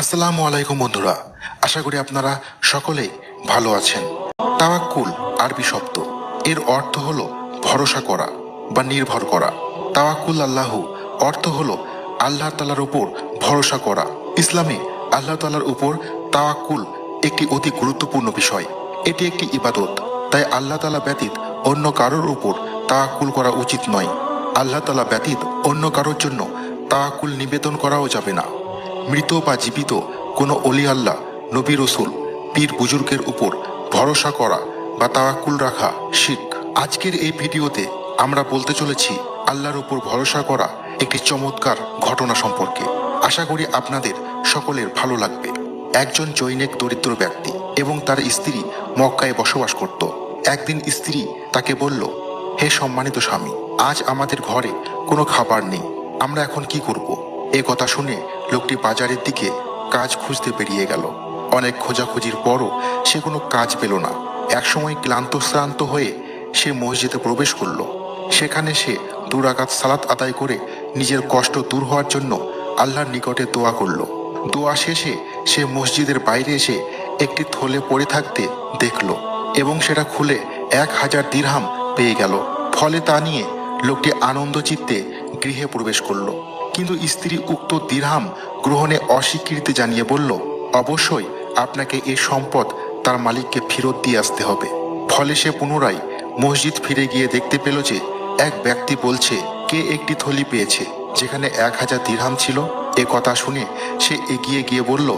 আসসালামু আলাইকুম বন্ধুরা। আশা করি আপনারা সকলেই ভালো আছেন। তাওয়াক্কুল আরবি শব্দ। এর অর্থ হলো ভরসা করা বা নির্ভর করা। তাওয়াক্কুল আল্লাহ অর্থ হলো আল্লাহ তালার উপর ভরসা করা। ইসলামে আল্লাহ তালার উপর তাওয়াক্কুল একটি অতি গুরুত্বপূর্ণ বিষয়। এটি একটি ইবাদত। তাই আল্লাহ তালা ব্যতীত অন্য কারোর উপর তাওয়াক্কুল করা উচিত নয়। আল্লাহ তালা ব্যতীত অন্য কারোর জন্য তাওয়াক্কুল নিবেদন করাও যাবে না। মৃত বা জীবিত কোনো অলি আল্লাহ, নবী রসুল, পীর বুজুর্গের উপর ভরসা করা বা তাওয়াক্কুল রাখা শিখ আজকের এই ভিডিওতে আমরা বলতে চলেছি আল্লাহর উপর ভরসা করা একটি চমৎকার ঘটনা সম্পর্কে। আশা করি আপনাদের সকলের ভালো লাগবে। একজন জৈনিক দরিদ্র ব্যক্তি এবং তার স্ত্রী মক্কায় বসবাস করত। একদিন স্ত্রী তাকে বলল, হে সম্মানিত স্বামী, আজ আমাদের ঘরে কোনো খাবার নেই, আমরা এখন কি করব? এ কথা শুনে লোকটি বাজারের দিকে কাজ খুঁজতে বেরিয়ে গেল। অনেক খোঁজাখুঁজির পরও সে কোনো কাজ পেল না। একসময় ক্লান্ত শ্রান্ত হয়ে সে মসজিদে প্রবেশ করল। সেখানে সে দুরাকাত সালাত আদায় করে নিজের কষ্ট দূর হওয়ার জন্য আল্লাহর নিকটে দোয়া করল। দোয়া শেষে সে মসজিদের বাইরে এসে একটি থলে পড়ে থাকতে দেখল এবং সেটা খুলে এক হাজার দিরহাম পেয়ে গেল। ফলে তা নিয়ে লোকটি আনন্দ চিত্তে গৃহে প্রবেশ করল। কিন্তু স্ত্রী উক্ত দিরহাম গ্রহণে অস্বীকৃতি জানিয়ে বলল, অবশ্যই আপনাকে এ সম্পদ তার মালিককে ফেরত দিয়ে আসতে হবে। ফলে সে পুনরায় মসজিদ ফিরে গিয়ে দেখতে পেল যে এক ব্যক্তি বলছে, কে একটি থলি পেয়েছে যেখানে এক হাজার দিরহাম ছিল? এ কথা শুনে সে এগিয়ে গিয়ে বলল,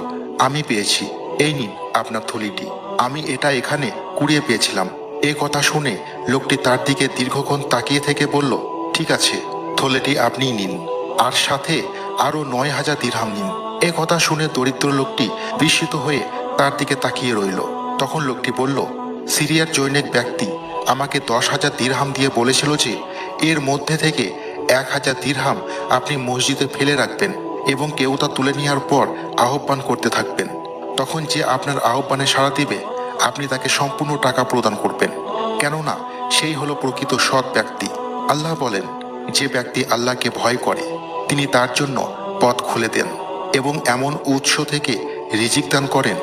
আমি পেয়েছি, এই নিন আপনার থলিটি। আমি এটা এখানে কুড়িয়ে পেয়েছিলাম। এ কথা শুনে লোকটি তার দিকে দীর্ঘক্ষণ তাকিয়ে থেকে বলল, ঠিক আছে, থলেটি আপনিই নিন। আর সাথে আরও নয় হাজার দিরহাম নিন। এ কথা শুনে দরিদ্র লোকটি বিস্মিত হয়ে তার দিকে তাকিয়ে রইল। তখন লোকটি বলল, সিরিয়ার জৈনিক ব্যক্তি আমাকে দশ হাজার দিরহাম দিয়ে বলেছিল যে, এর মধ্যে থেকে এক হাজার দিরহাম আপনি মসজিদে ফেলে রাখবেন এবং কেউ তা তুলে নেওয়ার পর আহ্বান করতে থাকবেন। তখন যে আপনার আহ্বানে সাড়া দিবে, আপনি তাকে সম্পূর্ণ টাকা প্রদান করবেন। কেননা সেই হলো প্রকৃত সৎ ব্যক্তি। আল্লাহ বলেন, যে ব্যক্তি আল্লাহকে ভয় করে তিনি তার জন্য পথ খুলে দেন এবং এমন উৎস থেকে রিজিক দান করেন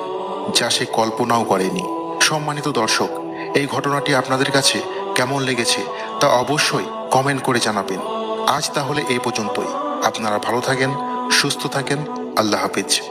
যা সে কল্পনাও করেনি। সম্মানিত দর্শক, এই ঘটনাটি আপনাদের কাছে কেমন লেগেছে তা অবশ্যই কমেন্ট করে জানাবেন। আজ তাহলে এই পর্যন্তই। আপনারা ভালো থাকেন, সুস্থ থাকেন। আল্লাহ হাফিজ।